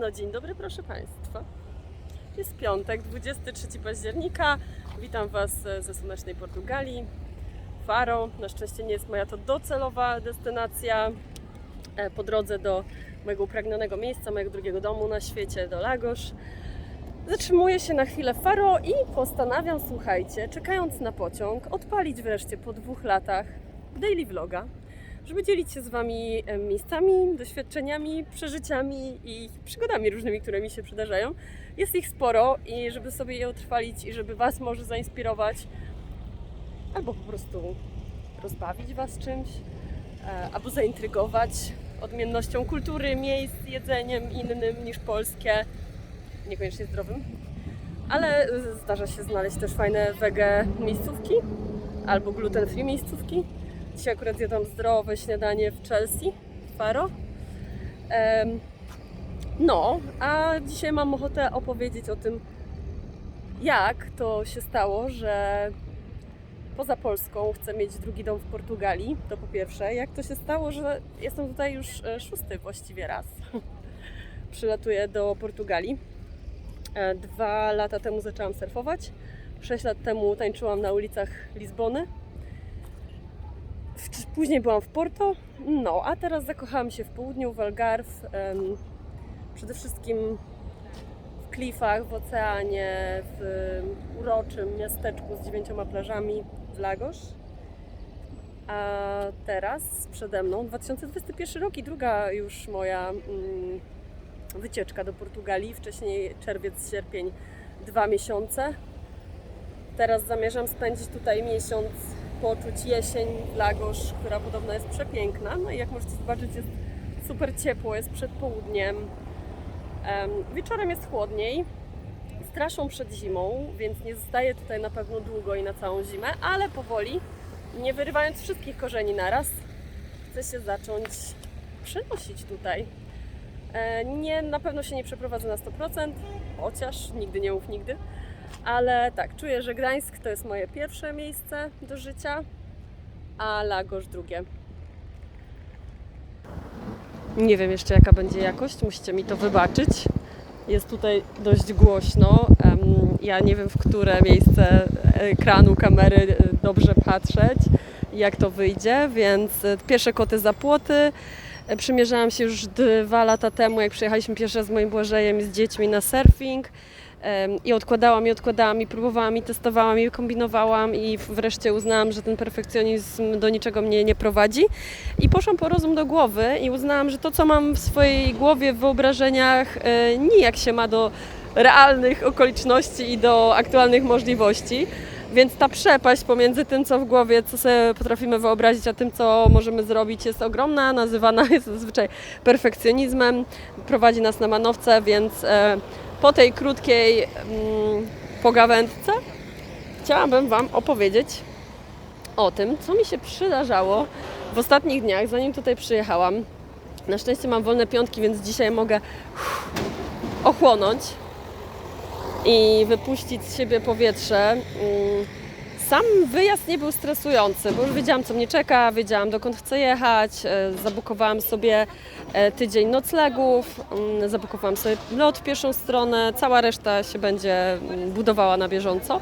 No dzień dobry proszę Państwa. Jest piątek, 23 października. Witam Was e, ze słonecznej Portugalii. Faro. Na szczęście nie jest moja to docelowa destynacja. E, Po drodze do mojego upragnionego miejsca, mojego drugiego domu na świecie, do Lagos. Zatrzymuję się na chwilę Faro i postanawiam, słuchajcie, czekając na pociąg, odpalić wreszcie po dwóch latach daily vloga, żeby dzielić się z Wami e, miejscami, doświadczeniami, przeżyciami i przygodami różnymi, które mi się przydarzają. Jest ich sporo i żeby sobie je utrwalić i żeby Was może zainspirować albo po prostu rozbawić Was czymś, e, albo zaintrygować odmiennością kultury, miejsc, jedzeniem innym niż polskie, niekoniecznie zdrowym. Ale zdarza się znaleźć też fajne wege miejscówki albo gluten free miejscówki. Dzisiaj akurat zjadłam zdrowe śniadanie w Chelsea, Faro. No, a dzisiaj mam ochotę opowiedzieć o tym, jak to się stało, że poza Polską chcę mieć drugi dom w Portugalii. To po pierwsze, jak to się stało, że jestem tutaj już e, szósty właściwie raz. Przylatuję do Portugalii. E, Dwa lata temu zaczęłam surfować. Sześć lat temu tańczyłam na ulicach Lizbony. Później byłam w Porto, no a teraz zakochałam się w południu, w Algarve. przede wszystkim w klifach, w oceanie, w uroczym miasteczku z dziewięcioma plażami w Lagos. A teraz przede mną 2021 rok i druga już moja mm, wycieczka do Portugalii. Wcześniej czerwiec, sierpień, dwa miesiące. Teraz zamierzam spędzić tutaj miesiąc, poczuć jesień w Lagos, która podobno jest przepiękna. No i jak możecie zobaczyć, jest super ciepło, jest przed południem. Em, wieczorem jest chłodniej. Straszą przed zimą, więc nie zostaję tutaj na pewno długo i na całą zimę, ale powoli, nie wyrywając wszystkich korzeni naraz, chcę się zacząć przenosić tutaj. E, Nie, na pewno się nie przeprowadzę na 100%, chociaż nigdy nie mów nigdy. Ale tak, czuję, że Gdańsk to jest moje pierwsze miejsce do życia, a Lagos drugie. Nie wiem jeszcze jaka będzie jakość, musicie mi to wybaczyć. Jest tutaj dość głośno. Ja nie wiem, w które miejsce ekranu, kamery e, dobrze patrzeć, jak to wyjdzie, więc e, pierwsze koty za płoty. E, Przymierzałam się już dwa lata temu, jak przyjechaliśmy pierwszy raz z moim Błażejem i z dziećmi na surfing. I odkładałam, i odkładałam, i próbowałam, i testowałam, i kombinowałam, i wreszcie uznałam, że ten perfekcjonizm do niczego mnie nie prowadzi. I poszłam po rozum do głowy i uznałam, że to, co mam w swojej głowie, w wyobrażeniach, e, nijak się ma do realnych okoliczności i do aktualnych możliwości. Więc ta przepaść pomiędzy tym, co w głowie, co sobie potrafimy wyobrazić, a tym, co możemy zrobić, jest ogromna. Nazywana jest zazwyczaj perfekcjonizmem, prowadzi nas na manowce, więc e, po tej krótkiej mm, pogawędce chciałabym Wam opowiedzieć o tym, co mi się przydarzało w ostatnich dniach, zanim tutaj przyjechałam. Na szczęście mam wolne piątki, więc dzisiaj mogę uff, ochłonąć i wypuścić z siebie powietrze. Mm, Sam wyjazd nie był stresujący, bo już wiedziałam, co mnie czeka, wiedziałam, dokąd chcę jechać. e, Zabukowałam sobie e, tydzień noclegów, mm, zabukowałam sobie lot w pierwszą stronę, cała reszta się będzie mm, budowała na bieżąco.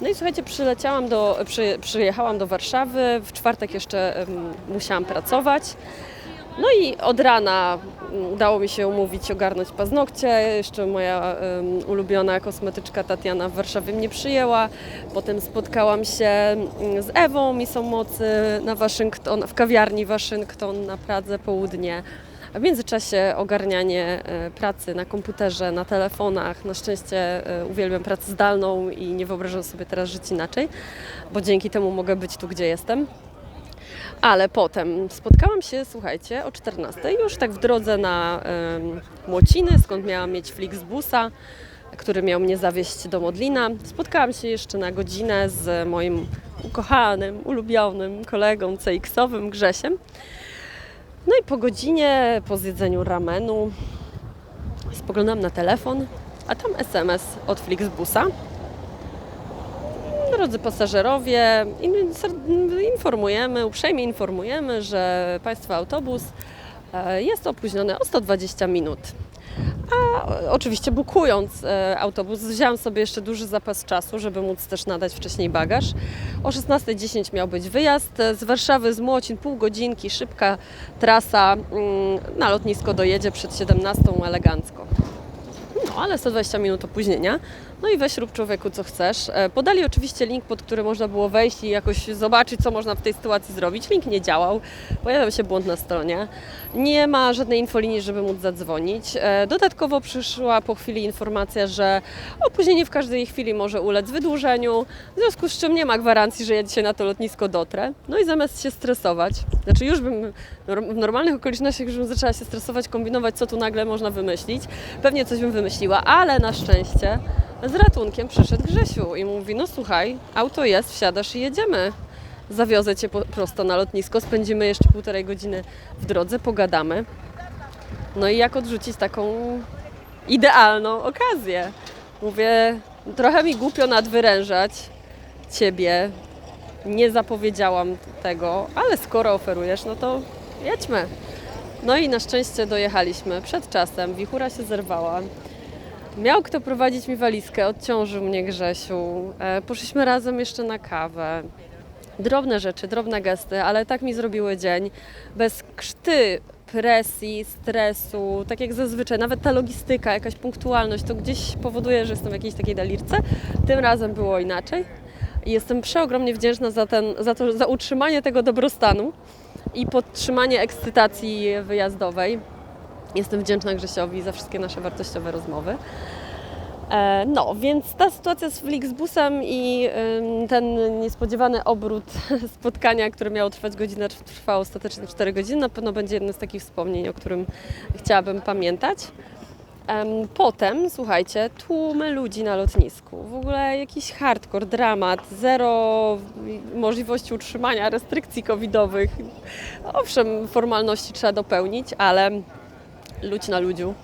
No i słuchajcie, przyleciałam do, przy, przyjechałam do Warszawy, w czwartek jeszcze musiałam pracować. No i od rana mm, udało mi się umówić, ogarnąć paznokcie. Jeszcze moja em, ulubiona kosmetyczka Tatiana w Warszawie mnie przyjęła. Potem spotkałam się mm, z Ewą Misą Mocy na Waszyngton, w kawiarni Waszyngton na Pradze Południe. A w międzyczasie ogarnianie e, pracy na komputerze, na telefonach. Na szczęście e, uwielbiam pracę zdalną i nie wyobrażam sobie teraz żyć inaczej, bo dzięki temu mogę być tu, gdzie jestem. Ale potem spotkałam się, słuchajcie, o 14 już tak w drodze na em, Młociny, skąd miałam mieć Flixbusa, który miał mnie zawieźć do Modlina. Spotkałam się jeszcze na godzinę z moim ukochanym, ulubionym kolegą CX-owym Grzesiem. No i po godzinie, po zjedzeniu ramenu, spoglądam na telefon, a tam SMS od Flixbusa. Drodzy pasażerowie, informujemy, uprzejmie informujemy, że Państwa autobus e, jest opóźniony o 120 minut. A oczywiście bukując e, autobus, wzięłam sobie jeszcze duży zapas czasu, żeby móc też nadać wcześniej bagaż. O 16.10 miał być wyjazd z Warszawy, z Młocin, pół godzinki, szybka trasa. mm, Na lotnisko dojedzie przed 17 elegancko. No, ale 120 minut opóźnienia. No i weź rób człowieku co chcesz. E, Podali oczywiście link, pod który można było wejść i jakoś zobaczyć, co można w tej sytuacji zrobić. Link nie działał, pojawiał się błąd na stronie. Nie ma żadnej infolinii, żeby móc zadzwonić. E, Dodatkowo przyszła po chwili informacja, że opóźnienie w każdej chwili może ulec wydłużeniu, w związku z czym nie ma gwarancji, że ja dzisiaj na to lotnisko dotrę. No i zamiast się stresować, znaczy już bym w normalnych okolicznościach już bym zaczęła się stresować, kombinować, co tu nagle można wymyślić. Pewnie coś bym wymyśliła, ale na szczęście z ratunkiem przyszedł Grzesiu i mówi, no słuchaj, auto jest, wsiadasz i jedziemy. Zawiozę Cię po, prosto na lotnisko, spędzimy jeszcze półtorej godziny w drodze, pogadamy. No i jak odrzucić taką idealną okazję? Mówię, trochę mi głupio nadwyrężać Ciebie. Nie zapowiedziałam tego, ale skoro oferujesz, no to jedźmy. No i na szczęście dojechaliśmy przed czasem, wichura się zerwała. Miał kto prowadzić mi walizkę, odciążył mnie Grzesiu. E, poszliśmy razem jeszcze na kawę. Drobne rzeczy, drobne gesty, ale tak mi zrobiły dzień. Bez krzty, presji, stresu, tak jak zazwyczaj, nawet ta logistyka, jakaś punktualność, to gdzieś powoduje, że jestem w jakiejś takiej dalirce. Tym razem było inaczej. Jestem przeogromnie wdzięczna za, ten, za, to, za utrzymanie tego dobrostanu i podtrzymanie ekscytacji wyjazdowej. Jestem wdzięczna Grzesiowi za wszystkie nasze wartościowe rozmowy. E, No, więc ta sytuacja z Flixbusem i ten niespodziewany obrót spotkania, które miało trwać godzinę, trwało ostatecznie 4 godziny, na pewno będzie jednym z takich wspomnień, o którym chciałabym pamiętać. Em, Potem, słuchajcie, tłumy ludzi na lotnisku. W ogóle jakiś hardcore, dramat, zero możliwości utrzymania restrykcji covidowych. Owszem, formalności trzeba dopełnić, ale ludź na ludziu.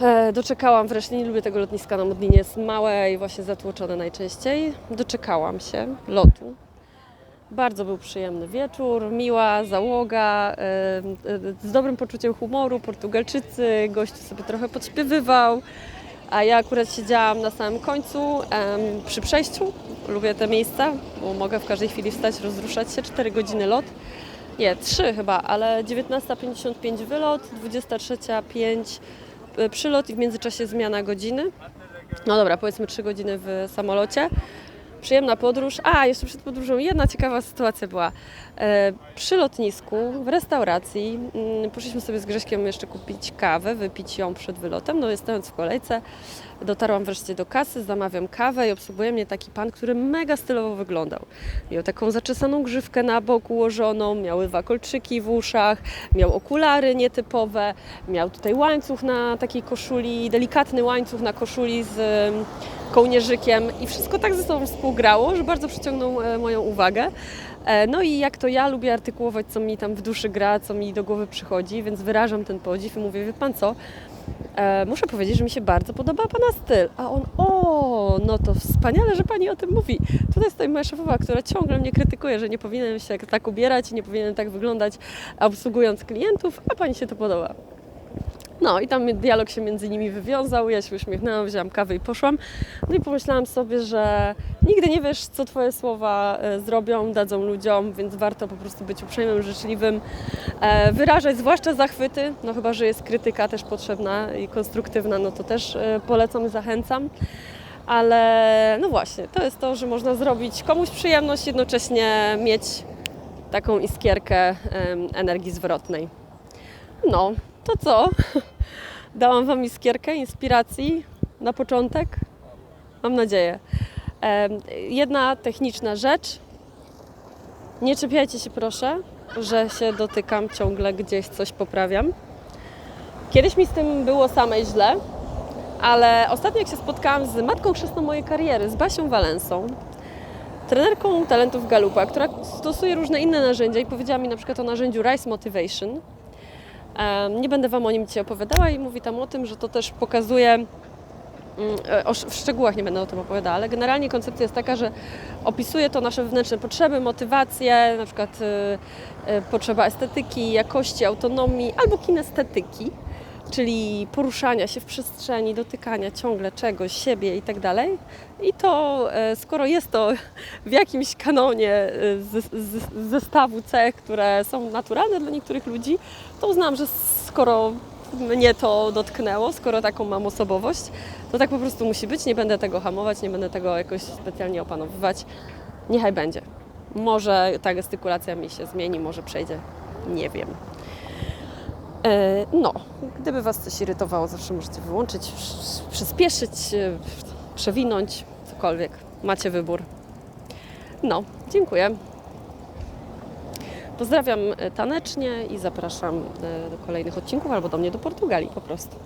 E, Doczekałam wreszcie, nie lubię tego lotniska na Modlinie, jest małe i właśnie zatłoczone najczęściej. Doczekałam się lotu. Bardzo był przyjemny wieczór, miła załoga, e, e, z dobrym poczuciem humoru, Portugalczycy, gościu sobie trochę podśpiewywał, a ja akurat siedziałam na samym końcu przy przejściu. Lubię te miejsca, bo mogę w każdej chwili wstać, rozruszać się, 4 godziny lot. Nie, 3 chyba, ale 19.55 wylot, 23.05 y, przylot i w międzyczasie zmiana godziny. No dobra, powiedzmy 3 godziny w samolocie. Przyjemna podróż. A, jeszcze przed podróżą jedna ciekawa sytuacja była. E, przy lotnisku, w restauracji, mm, poszliśmy sobie z Grześkiem jeszcze kupić kawę, wypić ją przed wylotem. No, stojąc w kolejce, dotarłam wreszcie do kasy, zamawiam kawę i obsługuje mnie taki pan, który mega stylowo wyglądał. Miał taką zaczesaną grzywkę na bok ułożoną, miały dwa kolczyki w uszach, miał okulary nietypowe, miał tutaj łańcuch na takiej koszuli, delikatny łańcuch na koszuli z kołnierzykiem i wszystko tak ze sobą współgrało, że bardzo przyciągnął e, moją uwagę. E, No i jak to ja lubię artykułować, co mi tam w duszy gra, co mi do głowy przychodzi, więc wyrażam ten podziw i mówię, wie pan co, e, muszę powiedzieć, że mi się bardzo podoba pana styl. A on, o, no to wspaniale, że pani o tym mówi. Tutaj stoi moja szefowa, która ciągle mnie krytykuje, że nie powinienem się tak ubierać nie powinienem tak wyglądać obsługując klientów, a pani się to podoba. No i tam dialog się między nimi wywiązał, ja się uśmiechnęłam, wzięłam kawę i poszłam. No i pomyślałam sobie, że nigdy nie wiesz, co Twoje słowa e, zrobią, dadzą ludziom, więc warto po prostu być uprzejmym, życzliwym, e, wyrażać zwłaszcza zachwyty, no chyba, że jest krytyka też potrzebna i konstruktywna, no to też e, polecam i zachęcam. Ale no właśnie, to jest to, że można zrobić komuś przyjemność, jednocześnie mieć taką iskierkę energii zwrotnej. No, to co? Dałam Wam iskierkę inspiracji na początek? Mam nadzieję. Jedna techniczna rzecz. Nie czepiajcie się proszę, że się dotykam ciągle gdzieś coś poprawiam. Kiedyś mi z tym było samej źle, ale ostatnio jak się spotkałam z matką chrzestną mojej kariery, z Basią Walensą, trenerką talentów Galupa, która stosuje różne inne narzędzia i powiedziała mi na przykład o narzędziu Rise Motivation, Nie będę Wam o nim dzisiaj opowiadała i mówi tam o tym, że to też pokazuje, mm, e, w szczegółach nie będę o tym opowiadała, ale generalnie koncepcja jest taka, że opisuje to nasze wewnętrzne potrzeby, motywacje, na przykład y, y, potrzeba estetyki, jakości, autonomii albo kinestetyki, czyli poruszania się w przestrzeni, dotykania ciągle czegoś, siebie i tak. I to, e, skoro jest to w jakimś kanonie e, z, z, zestawu cech, które są naturalne dla niektórych ludzi, to uznałam, że skoro mnie to dotknęło, skoro taką mam osobowość, to tak po prostu musi być. Nie będę tego hamować, nie będę tego jakoś specjalnie opanowywać. Niechaj będzie. Może ta gestykulacja mi się zmieni, może przejdzie. Nie wiem. E, No, gdyby Was coś irytowało, zawsze możecie wyłączyć, przy- przyspieszyć, e, przewinąć, cokolwiek. Macie wybór. No, dziękuję. Pozdrawiam e, tanecznie i zapraszam do kolejnych odcinków albo do mnie do Portugalii po prostu.